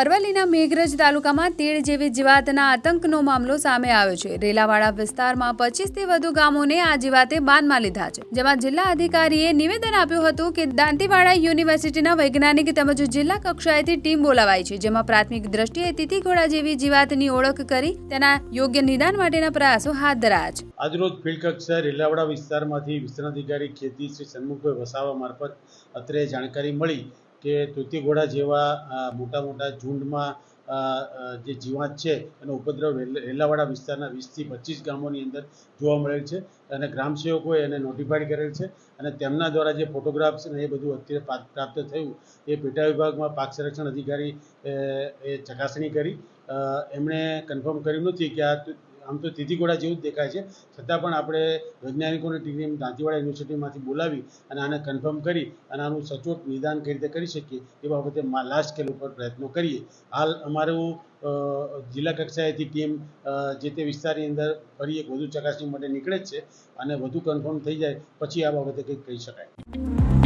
અરવલ્લીના મેઘરજ તાલુકામાં તીડ જેવી જીવાતના આતંકનો મામલો સામે આવ્યો છે. રેલાવાડા વિસ્તારમાં પચીસથી વધુ ગામોને આ જીવાતે બાનમાં લીધા છે. જેમાં જિલ્લા અધિકારીએ નિવેદન આપ્યું હતું કે દાંતીવાડા યુનિવર્સિટીના વૈજ્ઞાનિક તેમજ જિલ્લા કક્ષાએથી ટીમ બોલાવાઈ છે, જેમાં પ્રાથમિક દ્રષ્ટિએ તીતીઘોડા જેવી જીવાતની ઓળખ કરી તેના યોગ્ય નિદાન માટેના પ્રયાસો હાથ ધરાયા છે. આજરોજ ફિલ્ડ કક્ષાએ રેલાવાડા વિસ્તારમાંથી વિસ્તરણ અધિકારી ખેતી શ્રી સન્મુખભાઈ વસાવા મારફત અત્રે જાણકારી મળી કે તૂતીઘોડા જેવા મોટા મોટા ઝુંડમાં જે જીવાત છે, એનો ઉપદ્રવ વેલાવાડા વિસ્તારના વીસથી પચીસ ગામોની અંદર જોવા મળેલ છે અને ગ્રામસેવકોએ એને નોટિફાઈડ કરેલ છે અને તેમના દ્વારા જે ફોટોગ્રાફ્સ અને એ બધું અત્યારે પ્રાપ્ત થયું, એ પેટા વિભાગમાં પાક સંરક્ષણ અધિકારી, એ ચકાસણી કરી. એમણે કન્ફર્મ કર્યું નથી કે આ આમ તો તીતીઘોડા જેવું જ દેખાય છે. છતાં પણ આપણે વૈજ્ઞાનિકોની ટીમ દાંતીવાડા યુનિવર્સિટીમાંથી બોલાવી અને આને કન્ફર્મ કરી અને આનું સચોટ નિદાન કઈ રીતે કરી શકીએ એ બાબતે લાસ્ટ સ્કેલ ઉપર પ્રયત્નો કરીએ. હાલ અમારું જિલ્લા કક્ષાએથી ટીમ જે તે વિસ્તારની અંદર ફરી એક વધુ ચકાસણી માટે નીકળે જ છે અને વધુ કન્ફર્મ થઈ જાય પછી આ બાબતે કંઈક કહી શકાય.